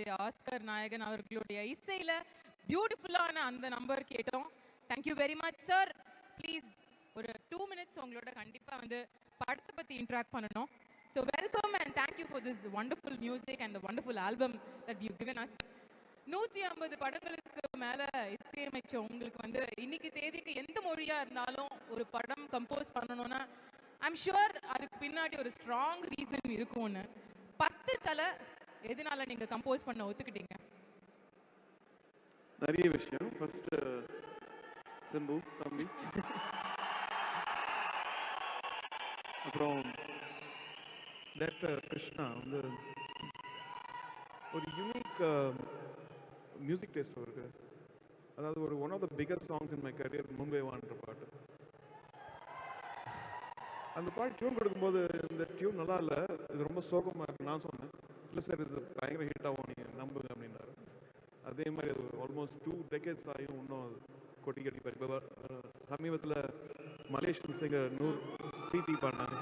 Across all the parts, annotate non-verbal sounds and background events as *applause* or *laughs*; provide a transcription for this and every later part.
நம்மளுடைய ஆஸ்கர் நாயகன் அவர்களுடைய இசையில பியூட்டிஃபுல்லான அந்த நம்பர் கேட்டோம். Thank you very much sir please ஒரு டூ மினிட்ஸ் உங்களோட கண்டிப்பா வந்து படத்தை பத்தி இன்ட்ராக்ட் பண்ணணும். So welcome and thank you for this wonderful music and wonderful album that you given us நூத்தி ஐம்பது படங்களுக்கு மேல இசையமைச்ச உங்களுக்கு வந்து இன்னைக்கு தேதிக்கு எந்த மொழியா இருந்தாலும் ஒரு படம் கம்போஸ் பண்ணணும்னா ஐம் ஷுர் அதுக்கு பின்னாடி ஒரு ஸ்ட்ராங் ரீசன் இருக்கும்னு. பத்து தலை எதனால நீங்க கம்போஸ் பண்ண ஒத்துக்கிட்டீங்க? நிறைய விஷயம். ஃபர்ஸ்ட் uh, சிம்பு தம்பி. அப்புறம் டேரக்டர் கிருஷ்ணா வந்து ஒரு யூனிக் மியூசிக் டேஸ்ட் அவருக்கு அதாவது ஒரு one of the bigger songs in my career Mumbai வான்ற பாட்டு. அந்த பாட்டு டியூன் கொடுக்கும்போது இந்த டியூன் நல்லா இல்லை. இது ரொம்ப சோகமாக இருக்கு நான் சொன்னேன். இல்லை சார் இது பயங்கர ஹிட் ஆகும் நீங்கள் நம்புங்க அப்படின்னாரு அதே மாதிரி அது ஆல்மோஸ்ட் டூ டெக்கேட்ஸ் ஆகியும் இன்னும் கொட்டி கட்டி பாரு இப்போ சமீபத்தில் மலேசியன் சிங்கர் நூறு சிடி பண்ணாங்க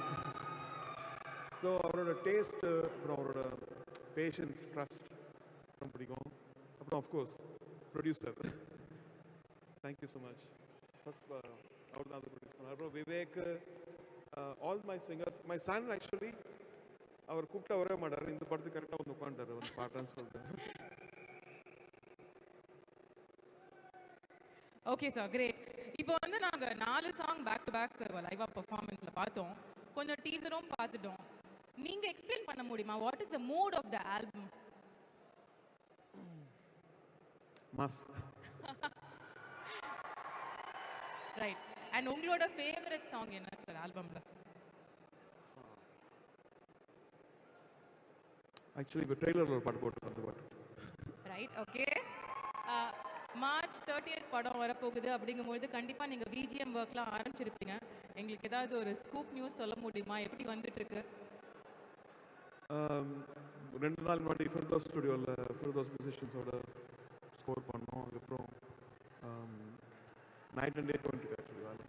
ஸோ அவரோட டேஸ்ட்டு அப்புறம் அவரோட பேஷன்ஸ் ட்ரஸ்ட் ரொம்ப பிடிக்கும். அப்புறம் of course producer thank you so much first அவர் தான் அது ப்ரொடியூஸ் பண்ணார். அப்புறம் Vivek all my singers my son actually அவர் கூப்பிட்டா வரவே மாட்டார். இந்த படத்துக்கு கரெக்டாக வந்து உட்காந்துட்டார் வந்து பாட்டேன்னு சொல்லிட்டு. ஓகே சார் கிரேட் இப்போ வந்து நாங்க நாலு சாங் பேக் டு பேக் லைவா பெர்ஃபார்மன்ஸ்ல பார்த்தோம். கொஞ்சம் டீசரும் பார்த்துட்டோம். நீங்க எக்ஸ்பிளைன் பண்ண முடியுமா? What is the mood of the album mass right and உங்களோட ஃபேவரட் சாங் என்ன சார் ஆல்பம்ல ஆக்சுவலி இப்போ ட்ரெய்லரில் ஒரு பாட்டு போட்டு அந்த பாட்டு. ரைட் ஓகே மார்ச் தேர்ட்டியத் படம் வரப்போகுது அப்படிங்கும்போது கண்டிப்பா நீங்க பிஜிஎம் ஒர்க்லாம் ஆரம்பிச்சிருப்பீங்க. எங்களுக்கு ஏதாவது ஒரு ஸ்கூப் நியூஸ் சொல்ல முடியுமா? எப்படி வந்துட்டு இருக்கு ஆம், ரெண்டு நாள் முன்னாடி ஃபிர்தோஸ் ஸ்டுடியோவில் ஃபிர்தோஸ் மியூசிஷியன்ஸோட ஸ்கோர் பண்ணோம். அதுக்கப்புறம் night and day twenty actually வேலை.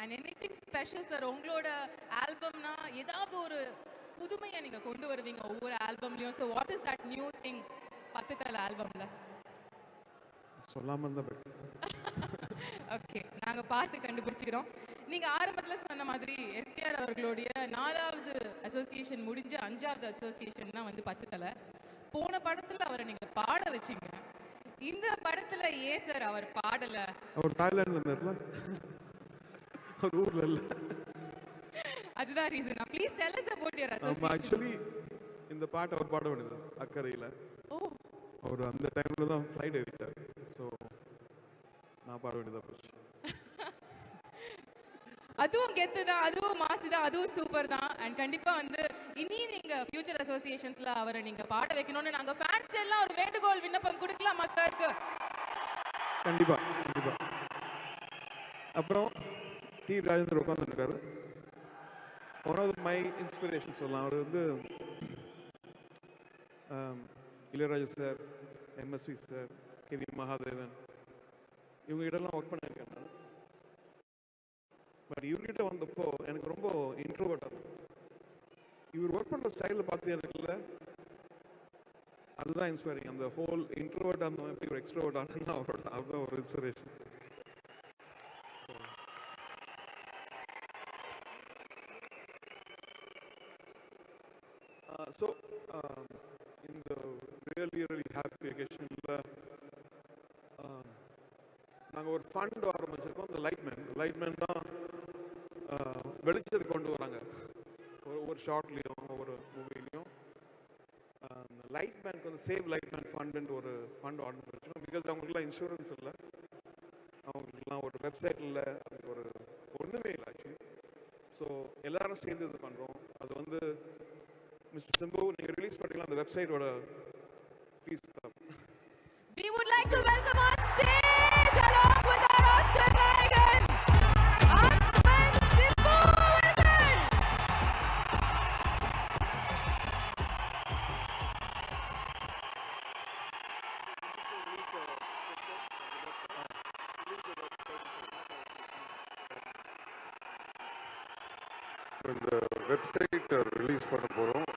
அண்ட் எனிதிங் ஸ்பெஷல் சார் உங்களோட ஆல்பம்னா ஏதாவது ஒரு புதுமையை நீங்க கொண்டு வருவீங்க ஒவ்வொரு ஆல்பம்லயும். So what is that new thing பத்து தல ஆல்பம்ல. சொல்லாமல் இருந்தால் பெட்டர் *laughs* ஓகே நாங்க பார்த்து கண்டுபிடிச்சிக்கிறோம். நீங்க ஆரம்பத்துல சொன்ன மாதிரி எஸ்டிஆர் அவர்களுடைய நாலாவது அசோசியேஷன் முடிஞ்ச அஞ்சாவது அசோசியேஷன் தான் வந்து பத்து தலை போன படத்துல அவரை நீங்க பாட வச்சீங்க. இந்த படத்துல ஏன் சார் அவர் பாடல? அவர் தாய்லாண்டில் இருந்தார்ல. அவர் ஊரில் இல்லை. அதுதான் reason please tell us about your ஆமாம் association. ஆக்சுவலி இந்த பாட்டு அவர் பாட வேண்டியது அக்கறையில். ஓ. அவர் அந்த டைமில் தான் ஃப்ளைட் ஏறிட்டார். ஸோ நான் பாட வேண்டியதாக போச்சு. *laughs* அதுவும் கெத்து தான் அதுவும் மாசு தான் அதுவும் சூப்பர் தான். அண்ட் கண்டிப்பா வந்து இனி நீங்க ஃபியூச்சர் அசோசியேஷன்ஸ்ல அவரை நீங்க பாட வைக்கணும்னு நாங்க ஃபேன்ஸ் எல்லாம் ஒரு வேண்டுகோள் விண்ணப்பம் கொடுக்கலாமா சாருக்கு கண்டிப்பா கண்டிப்பா. அப்புறம் டி ராஜேந்தர் உட்காந்துருக்காரு ஒன் ஆஃப் மை இன்ஸ்பிரேஷன் சொல்லலாம் அவர் வந்து um, Ilaiyaraaja sir MSV sir K V Mahadevan இவங்க கிட்டலாம் ஒர்க் பண்ணியிருக்கேன் நான். பட் இவர்கிட்ட வந்தப்போ எனக்கு ரொம்ப இன்ட்ரோவர்ட்டாக இவர் ஒர்க் பண்ணுற ஸ்டைலில் பார்த்து எனக்கு இல்லை. அதுதான் இன்ஸ்பைரிங் அந்த ஹோல் இன்ட்ரோவர்ட் அந்த எப்படி ஒரு எக்ஸ்ட்ரோவர்ட் ஆனா அவரோட அதுதான் ஒரு இன்ஸ்பிரேஷன் நாங்கள் ஒரு ஃபண்ட் ஆரம்பிச்சிருக்கோம் இந்த லைட்மேன் லைட்மேன் தான் வெளிச்சத்தை கொண்டு வராங்க. ஒரு ஒவ்வொரு ஷார்ட்லேயும் ஒவ்வொரு மூவிலையும் லைட் மேனுக்கு வந்து சேவ் லைட் மேன் ஃபண்டுன்ட்டு ஒரு ஃபண்ட் ஆரம்பிச்சிருக்கோம் பிகாஸ் அவங்களுக்குலாம் இன்சூரன்ஸ் இல்லை. அவங்களுக்குலாம் ஒரு வெப்சைட் இல்லை. ஒரு ஒன்றுமே இல்லை ஆக்சுவலி ஸோ எல்லாரும் சேர்ந்து இது பண்ணுறோம் அது வந்து மிஸ்டர் சிம்பு நீங்கள் ரிலீஸ் பண்ணிக்கலாம் அந்த வெப்சைட்டோட இந்த வெப்சைட் ரிலீஸ் பண்ண போகிறோம்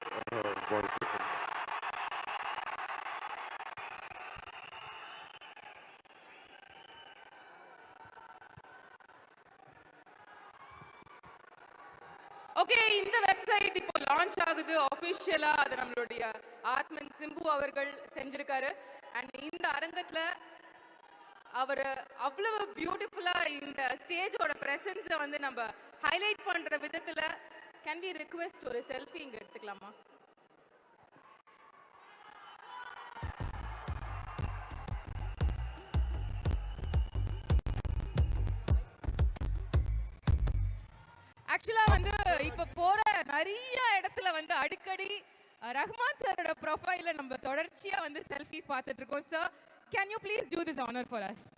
ஓகே இந்த வெப்சைட் இப்போ லான்ச் ஆகுது. அஃபிஷியலாக அது நம்மளுடைய ஆத்மன் சிம்பு அவர்கள் செஞ்சிருக்காரு. அண்ட் இந்த அரங்கத்துல அவர் அவ்வளவு பியூட்டிஃபுல்லா இந்த ஸ்டேஜோட பிரசன்ஸை வந்து நம்ம ஹைலைட் பண்ற விதத்துல கேன் வி ரிக்வெஸ்ட் ஒரு செல்ஃபி இங்க எடுத்துக்கலாமா? ஆக்சுவலா வந்து இப்ப போற நிறைய இடத்துல வந்து அடிக்கடி ரஹ்மான் சாரோட ப்ரொஃபைல நம்ம தொடர்ச்சியா வந்து செல்ஃபிஸ் பார்த்துட்டு இருக்கோம். Sir Can you please do this honor for us?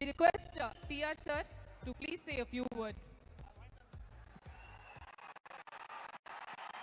We request uh, TR sir to please say a few words.